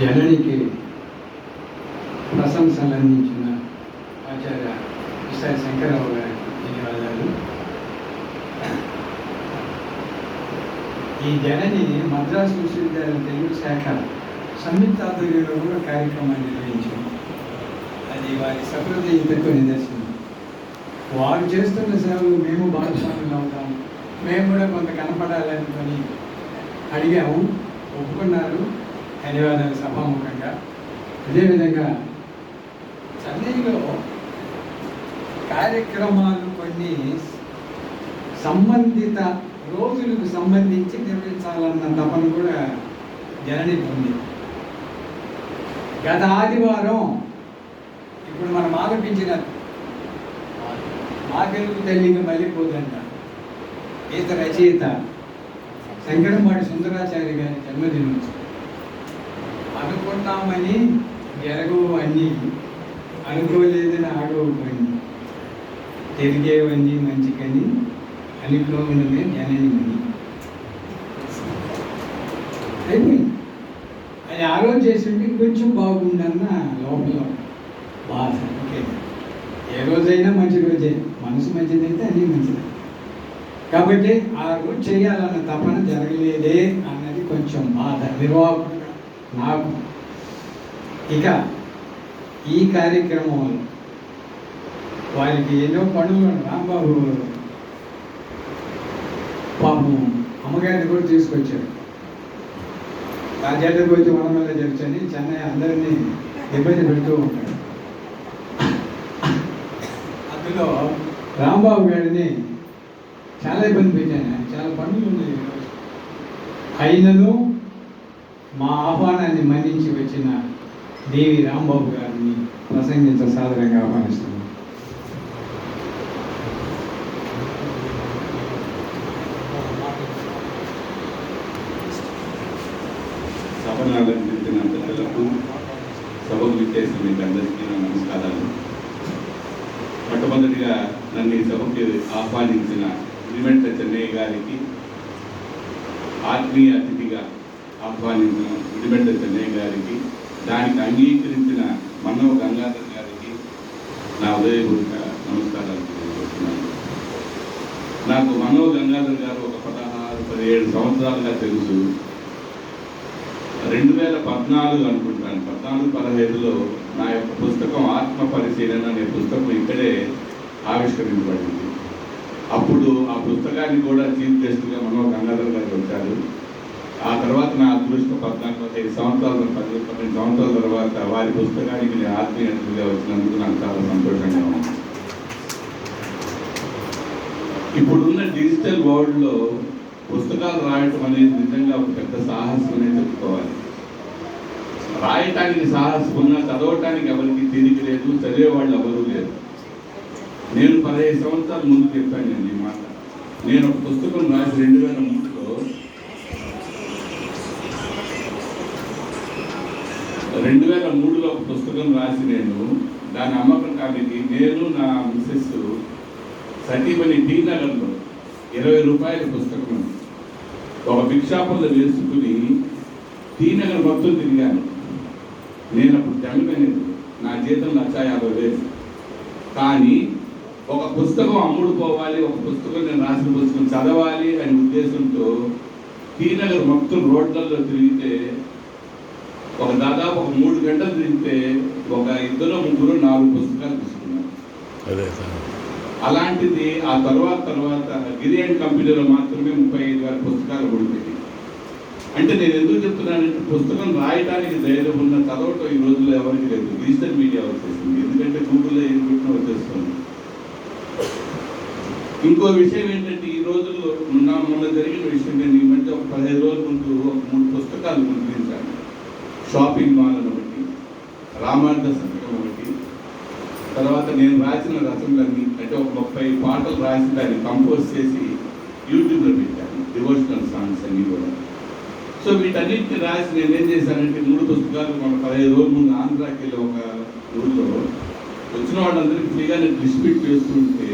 జననికి ప్రశంసలు అందించిన ఆచార్య విశాఖ శంకరరావు గారికి ధన్యవాదాలు. ఈ జనని మద్రాసు విశ్వవిద్యాలయం తెలుగు శాఖ సంయుక్త ఆధ్వర్యంలో కూడా కార్యక్రమాన్ని నిర్వహించాం అది వారి సహృదయతకు నిదర్శనం. వారు చేస్తున్న సేవలు మేము భాగస్వాములు అవుతాం. మేము కూడా కొంత కనపడాలనుకొని అడిగాము. ఒప్పుకున్నారు. ధన్యవాదాలు సభాముఖంగా. అదేవిధంగా చెన్నైలో కార్యక్రమాలు కొన్ని సంబంధిత రోజులకు సంబంధించి నిర్వహించాలన్న తపన కూడా జననికి ఉంది గత ఆదివారం ఇప్పుడు మనం ఆలపించిన తెలుగు తల్లికి మళ్ళీపోదంట ఈత రచయిత శంకరంపాటి సుందరాచార్య గారి జన్మదినోత్సవం. అనుకున్నామని జరగవు అనుకోలేదని ఆడవు పని తిరిగేవన్నీ మంచికని అనుకోవడమే జనని అయిపోయింది. అది ఆలోచన చేసింటే కొంచెం బాగుందన్న లోపల బాధ. ఓకే. ఏ రోజైనా మంచి రోజే. మనసు మంచిదైతే అన్నీ మంచిది. కాబట్టి ఆ రోజు చేయాలన్న తపన జరగలేదే అన్నది కొంచెం బాధ నిర్వాహకుడు నాకు ఇక ఈ కార్యక్రమంలో వారికి ఎన్నో పనులు రాంబాబు పాపం అమ్మగారిని కూడా తీసుకొచ్చాడు ఆ చేతకు వచ్చి మన మీద చెన్నై అందరినీ ఇబ్బంది పెడుతూ ఉంటాడు అందులో రాంబాబు గారిని చాలా ఇబ్బంది పెట్టాను. చాలా పనులు ఉన్నాయి అయినను మా ఆహ్వానాన్ని మన్నించి వచ్చిన దేవి రాంబాబు గారిని ప్రసంగించ సాదరంగా ఆహ్వానిస్తున్నాను సభను అలంకరించిన సభకు విచ్చేసిన మీకు అందరికీ నా నమస్కారాలు. మొట్టమొదటిగా నన్ను ఈ సభకి ఆహ్వానించిన ఇలిమెంట చెన్నయ్య గారికి ఆత్మీయ అతిథిగా ఆహ్వానించిన ఇలిమెంట చెన్నయ్య గారికి దానికి అంగీకరించిన మన్నవ గంగాధర్ గారికి నా ఉదయపూర్వక నమస్కారాలు తెలియజేస్తున్నాను. నాకు మన్నవ గంగాధర్ గారు ఒక పదహారు పదిహేడు సంవత్సరాలుగా తెలుసు. రెండు వేల పద్నాలుగు అనుకుంటాను. పద్నాలుగు పదహైదులో నా యొక్క పుస్తకం ఆత్మ పరిశీలన అనే పుస్తకం ఇక్కడే ఆవిష్కరించబడింది. అప్పుడు ఆ పుస్తకాన్ని కూడా చీఫ్ గెస్ట్గా మనో గంగాధర్ గారు వచ్చారు. ఆ తర్వాత నా అదృష్టం పద్నాలుగు పదిహేను సంవత్సరాల పది పన్నెండు సంవత్సరాల తర్వాత వారి పుస్తకానికి నేను ఆత్మీయ వచ్చినందుకు నాకు చాలా సంతోషంగా ఉంది. ఇప్పుడున్న డిజిటల్ వరల్డ్లో పుస్తకాలు రాయటం అనేది నిజంగా ఒక పెద్ద సాహసం చెప్పుకోవాలి. రాయటానికి సాహసం ఉన్నా చదవటానికి ఎవరికి తీరిక లేదు చదివే వాళ్ళు ఎవరూ లేరు. నేను పదహైదు సంవత్సరాల ముందు చెప్పాను నేను ఈ మాట. నేను ఒక పుస్తకం రాసి రెండు వేల వేల మూడులో ఒక పుస్తకం రాసి నేను దాని అమ్మకానికి నేను నా మిస్సెస్ సతీమణి టీ నగర్లో ఇరవై రూపాయల పుస్తకం ఉంది. ఒక భిక్షాపంలో వేసుకుని టీ నగర్ మొత్తం తిరిగాను. నేను అప్పుడు జమకనేది నా జీతం లక్ష యాభై వేలు. కానీ ఒక పుస్తకం అమ్ముడు పోవాలి ఒక పుస్తకం నేను రాసిన పుస్తకం చదవాలి అనే ఉద్దేశంతో టీ నగర్ మొత్తం రోడ్లలో తిరిగితే ఒక దాదాపు ఒక మూడు గంటలు తిరిగితే ఒక ఇద్దరు ముగ్గురు నాలుగు పుస్తకాలు తీసుకున్నారు. అదే సార్. అలాంటిది ఆ తర్వాత తర్వాత గిరియన్ కంపెనీలో మాత్రమే ముప్పై ఐదు వేల పుస్తకాలు పడిపోయింది అంటే నేను ఎందుకు చెప్తున్నానంటే పుస్తకం రాయడానికి ధైర్యం ఉన్న చదవటం ఈ రోజుల్లో ఎవరికి లేదు. డిజిటల్ మీడియా వచ్చేసింది. ఎందుకంటే గూగుల్లో ఏం పెట్టినా వచ్చేస్తుంది. ఇంకో విషయం ఏంటంటే ఈ రోజుల్లో మొన్న మొన్న జరిగిన విషయం నేను ఈ మధ్య ఒక పదిహేను రోజుల ముందు ఒక మూడు పుస్తకాలు షాపింగ్ మాల్ అని ఒకటి రామార్థ సంఘం ఒకటి తర్వాత నేను రాసిన రచనలన్నీ అంటే ఒక ముప్పై పాటలు రాసి దాన్ని కంపోజ్ చేసి యూట్యూబ్లో పెట్టాను డివోషనల్ సాంగ్స్ అన్నీ కూడా. సో వీటన్నిటిని రాసి నేను ఏం చేశానంటే మూడు పుస్తకాలు మన పదహైదు రోజుల ముందు ఆంధ్రాకి వెళ్ళి ఒక ఊళ్ళో వచ్చిన వాళ్ళందరికీ ఫ్రీగా నేను డిస్ట్రిబ్యూట్ చేస్తుంటే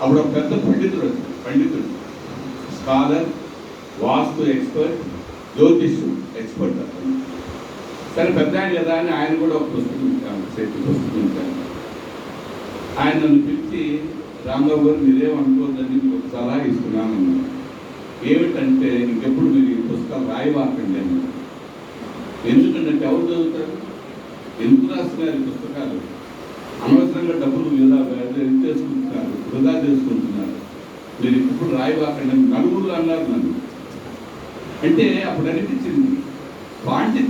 అప్పుడు ఒక పెద్ద పండితుడు పండితుడు scholar vastu expert jyotish expert అతను. కానీ పెద్ద ఆయన కదా అని ఆయన కూడా ఒక పుస్తకం ఇచ్చాను చేతి పుస్తకం ఇచ్చాను ఆయన నన్ను పిలిచి రాంబాబు గారు మీరేం అనుకోవద్దని మీకు ఒక సలహా ఇస్తున్నాను ఏమిటంటే ఇంకెప్పుడు మీరు ఈ పుస్తకాలు రాయవాకండి అని ఎందుకంటే ఎవరు చదువుతారు? ఎందుకు రాస్తున్నారు ఈ పుస్తకాలు? అనవసరంగా డబ్బులు వృధా ఎంత చేసుకుంటున్నారు వృధా చేసుకుంటున్నారు. మీరు ఇప్పుడు రాయవాకండి నలుగురు అన్నారు నన్ను. అంటే అప్పుడు అనిపించింది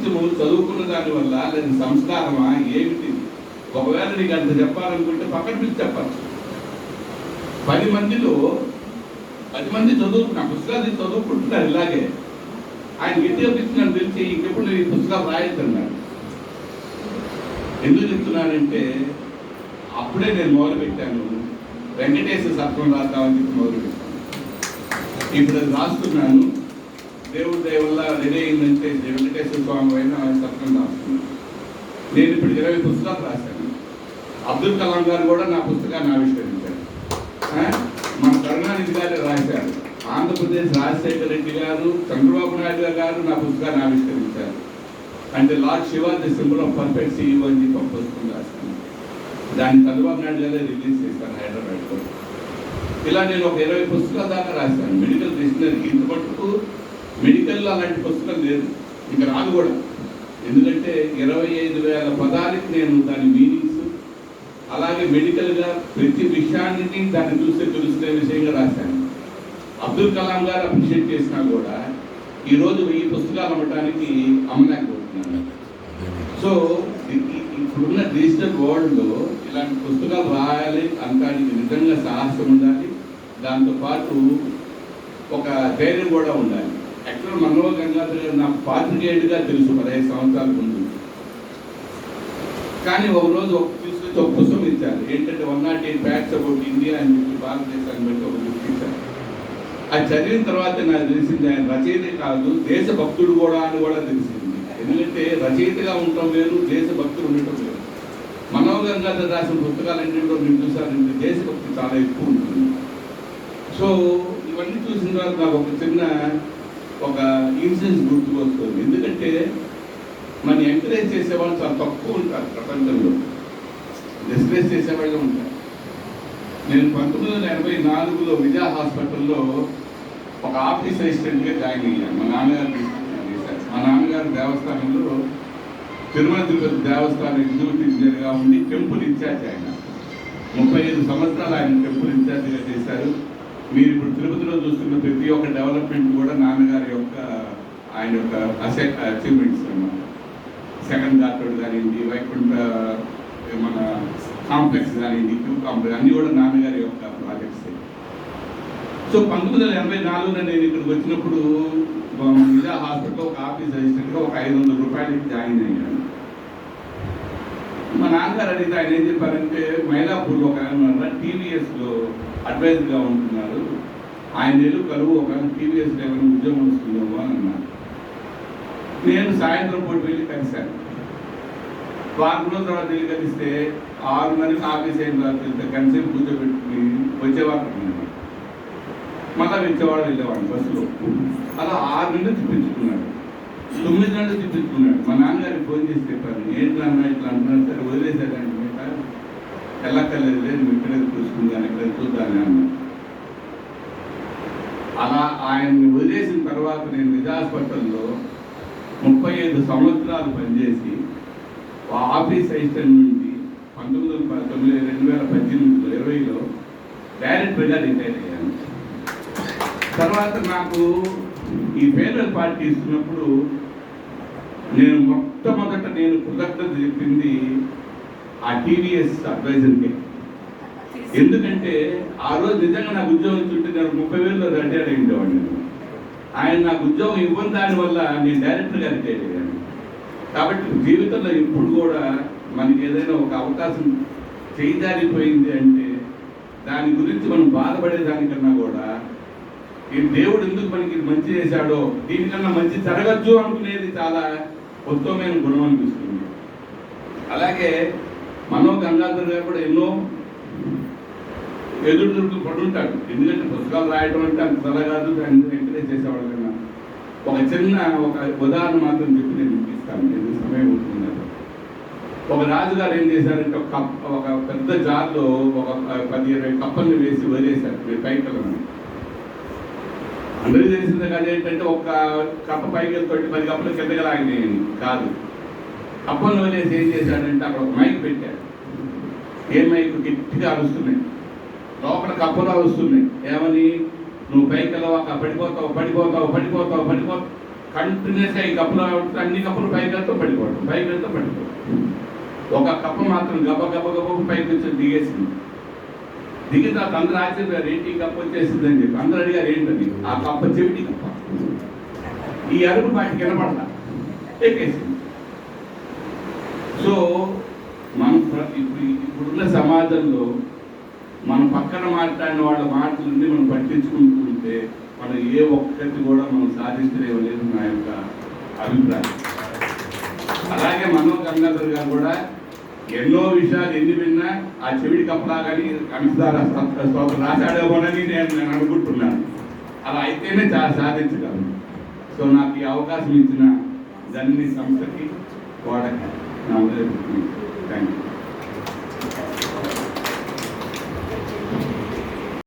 నువ్వు చదువుకున్న దాని వల్ల లేదా సంస్కారమా ఏమిటి? ఒకవేళ నీకు అంత చెప్పాలనుకుంటే పక్కన పిలిచి చెప్పచ్చు. పది మందిలో పది మంది చదువు నా పుస్తకాలు చదువుకుంటున్నారు ఇలాగే. ఆయన గట్టిగా పిలిచి ఇంకెప్పుడు నేను ఈ పుస్తకాలు రాయొద్దన్నాడు. ఎందుకు చెప్తున్నానంటే అప్పుడే నేను మొదలు పెట్టాను. వెంకటేశ్వర సత్వం రాద్దామని చెప్పి మొదలుపెట్టాను ఇప్పుడు రాస్తున్నాను. దేవుడి దయ వల్ల రెడీ వెంకటేశ్వర స్వామి అయినా సత్యం రాస్తున్నాను నేను ఇప్పుడు ఇరవై పుస్తకాలు రాశాను. అబ్దుల్ కలాం గారు కూడా నా పుస్తకాన్ని ఆవిష్కరించారు. మన కరుణానిధి గారు రాశారు. ఆంధ్రప్రదేశ్ రాజశేఖర రెడ్డి గారు చంద్రబాబు నాయుడు గారు నా పుస్తకాన్ని ఆవిష్కరించారు. అంటే Lord Shiva the symbol of perfect CEO అని చెప్పి ఒక పుస్తకం రాశాను. దాన్ని చంద్రబాబు నాయుడు గారే రిలీజ్ చేశాను హైదరాబాద్లో. ఇలా నేను ఒక ఇరవై పుస్తకాల దాకా రాశాను. మెడికల్ డిక్షనరీ ఇంత మటుకు మెడికల్లో అలాంటి పుస్తకం లేదు. ఇక రాదు కూడా. ఎందుకంటే ఇరవై ఐదు వేల పదాలకి నేను దాని మీనింగ్స్ అలాగే మెడికల్గా ప్రతి విషయాన్ని దాన్ని చూస్తే తెలుసుకునే విషయంగా రాశాను. అబ్దుల్ కలాం గారు అప్రిషియేట్ చేసినా కూడా ఈరోజు వెయ్యి పుస్తకాలు అమ్మటానికి అమ్మలేకపోతున్నాను సో ఇప్పుడున్న డిజిటల్ వరల్డ్లో ఇలాంటి పుస్తకాలు రాయాలి అనడానికి నిజంగా సాహసం ఉండాలి. దాంతోపాటు ఒక ధైర్యం కూడా ఉండాలి. ఎక్కడ మనలో గంగాధర్ నాకు పాత్రికేయుడిగా తెలుసు పదహైదు సంవత్సరాల ముందు. కానీ ఒక రోజు ఒక తీసుకొచ్చి ఒక పుస్తకం ఇచ్చారు. ఏంటంటే one nought eight facts about India అని చెప్పి భారతదేశాన్ని బట్టి ఒక బుక్ ఇచ్చారు. అది చదివిన తర్వాత నాకు తెలిసింది ఆయన రచయిత కాదు దేశభక్తుడు కూడా అని కూడా తెలిసింది. ఎందుకంటే రచయితగా ఉండటం వేరు దేశభక్తుడు ఉండటం వేరు. మనోహర్ గంగాధర్ రాసిన పుస్తకాలు ఏంటంటే మీరు చూసారంటే దేశభక్తి చాలా ఎక్కువ ఉంటుంది. సో ఇవన్నీ చూసిన తర్వాత నాకు ఒక చిన్న ఒక ఇన్సిడెంట్ గుర్తుకు వస్తుంది. ఎందుకంటే మన ఎంకరేజ్ చేసేవాళ్ళు చాలా తక్కువ ఉంటారు ప్రపంచంలో. డిస్కరేజ్ చేసేవాళ్ళు ఉంటారు. నేను పంతొమ్మిది వందల ఎనభై నాలుగులో విజయ హాస్పిటల్లో ఒక ఆఫీస్ అసిస్టెంట్గా జాయిన్ అయ్యాను. మా నాన్నగారు తీసుకుని చేశారు మా నాన్నగారు దేవస్థానంలో తిరుమల తిరుపతి దేవస్థానం ఎగ్జిక్యూటివ్ ఇంజనీర్గా ఉండి టెంపుల్ ఇన్ఛార్జ్ ఆయన. ముప్పై ఐదు సంవత్సరాలు ఆయన టెంపుల్ ఇన్ఛార్జిగా చేశారు. మీరు ఇప్పుడు తిరుపతిలో చూస్తున్న ప్రతి ఒక్క డెవలప్మెంట్ కూడా నాన్నగారి యొక్క ఆయన యొక్క అచీవ్మెంట్స్ అన్నమాట. సెకండ్ డాక్టర్ కానివ్వండి వైకుంఠ మన కాంప్లెక్స్ కానివ్వండి క్యూ కాంప్లెక్స్ అన్నీ కూడా నాన్నగారి యొక్క ప్రాజెక్ట్స్ సో పంతొమ్మిది వందల ఎనభై నాలుగులో నేను ఇక్కడికి వచ్చినప్పుడు నిజా హాస్పిటల్ ఒక ఆఫీస్ అసిస్టెంట్గా ఒక ఐదు వందల రూపాయలకి జాయిన్ అయ్యాను. మా నాన్నగారు అడిగితే ఆయన ఏం చెప్పారంటే మైలాపూర్లో ఒక ఆయన టీవీఎస్లో అడ్వైజర్గా ఉంటున్నారు. ఆయన నెలలు కలువు ఒక టీవీఎస్ డ్రైవర్ ఉద్యోగం వస్తుందేమో అని అన్నారు. నేను సాయంత్రం పూట వెళ్ళి కలిశాను. వారం రోజుల తర్వాత వెళ్ళి కలిస్తే ఆరున్నరకి ఆఫీస్ అయిన తర్వాత వెళ్తే కన్సేపు కూర్చోబెట్టుకుని వచ్చేవారు మళ్ళా వచ్చేవాడు వెళ్ళేవాడు బస్సులో. అలా ఆరు నెలలు తిప్పించుకున్నాడు. తొమ్మిది నెలలు తిప్పించుకున్నాడు. మా నాన్నగారికి ఫోన్ చేసి చెప్పారు ఏంటి నాన్న ఇట్లా అంటున్నారు? సరే వదిలేశారండి వెళ్ళక్కర్లేదు లేదు నువ్వు చూసుకుంది అని ఇక్కడ చూద్దాను అన్నాను అలా ఆయన్ని వదిలేసిన తర్వాత నేను నిజాస్పత్రంలో ముప్పై ఐదు సంవత్సరాలు పనిచేసి ఆ ఆఫీస్ అసిస్టెంట్ నుండి పంతొమ్మిది వందల తొమ్మిది రెండు వేల పద్దెనిమిదిలో ఇరవైలో డైరెక్టర్గా రిటైర్ అయ్యాను. తర్వాత నాకు ఈ ఫేర్వెల్ పార్టీ ఇస్తున్నప్పుడు నేను మొట్టమొదట నేను కృతజ్ఞత చెప్పింది ఆ టీవీఎస్ అడ్వైజర్కే ఎందుకంటే ఆ రోజు నిజంగా నాకు ఉద్యోగం చుట్టూ నేను ముప్పై వేలలో రిటైర్ అయ్యేవాడిని ఉండేవాడిని. ఆయన నాకు ఉద్యోగం ఇవ్వని దానివల్ల నేను డైరెక్టర్గా రిటైర్ అయ్యాను కాబట్టి జీవితంలో ఎప్పుడు కూడా మనకి ఏదైనా ఒక అవకాశం చేయజారిపోయింది అంటే దాని గురించి మనం బాధపడేదానికన్నా కూడా ఈ దేవుడు ఎందుకు మనకి మంచి చేశాడో దీనికన్నా మంచి జరగచ్చు అనుకునేది చాలా ఉత్తమమైన గుణం అనిపిస్తుంది. అలాగే మనో గంగాధర్ గారు కూడా ఎన్నో ఎదురు తిరుగుతూ పడుంటాడు. ఎందుకంటే పుస్తకాలు రాయడం అంటే అంత తల కాదు ఎంకరేజ్ చేసేవాడు కన్నా ఒక చిన్న ఒక ఉదాహరణ మాత్రం చెప్పి నేను ఇస్తాను నేను సమయం ఉంటుంది ఒక రాజుగారు ఏం చేశారంటే ఒక కప్ ఒక పెద్ద జార్లో ఒక పది ఇరవై కప్పల్ని వేసి వదిలేశారు. మీరు పైకి వెళ్ళమని. అందరికీ తెలిసిందే కదా ఏంటంటే ఒక కప్ప పైకి వెళ్తుంటే పది కప్పలు కిందకి లాగినాయని కాదు. కప్పలను వదిలేసి ఏం చేశాడంటే అక్కడ ఒక మైక్ పెట్టాడు. ఏ మైక్? గట్టిగా అరుస్తున్నాయి. లోపల కప్పలు అరుస్తున్నాయి ఏమని? నువ్వు పైకి వెళ్ళవాక పడిపోతావు పడిపోతావు పడిపోతావు పడిపోతావు. కంటిన్యూస్గా ఈ కప్పులు అన్ని కప్పులు పైకి వెళ్తూ పడిపోవడం పైకి వెళ్తూ పడిపోవడం ఒక కప్ప మాత్రం గబ గబ గబ పైకి వచ్చి దిగేసింది. దిగిన తర్వాత అందరూ ఆశ్చర్యారు ఏంటి కప్ప వచ్చేసింది అని చెప్పి అందరూ అడిగారు ఏంటని ఆ కప్ప చెవిటి కప్ప. ఈ అరుగు వాటికి వినపడతా ఎక్కేసింది. సో మనం ఇప్పుడు ఇప్పుడున్న సమాజంలో మన పక్కన మాట్లాడిన వాళ్ళ మాటలన్నీ మనం పట్టించుకుంటూ ఉంటే మనం ఏ ఒక్కటి కూడా మనం సాధించలేవలేదు నా యొక్క అభిప్రాయం. అలాగే మనో గంగాధర్ గారు కూడా ఎన్నో విషయాలు ఎన్ని విన్నా ఆ చెవిడి కప్పలాగని కానీ స్తోత్రం రాశాడేమోనని నేను నేను అనుకుంటున్నాను. అలా అయితేనే చాలా సాధించగలను. సో నాకు ఈ అవకాశం ఇచ్చిన జనని సంస్థకి వాడకాలి thank you.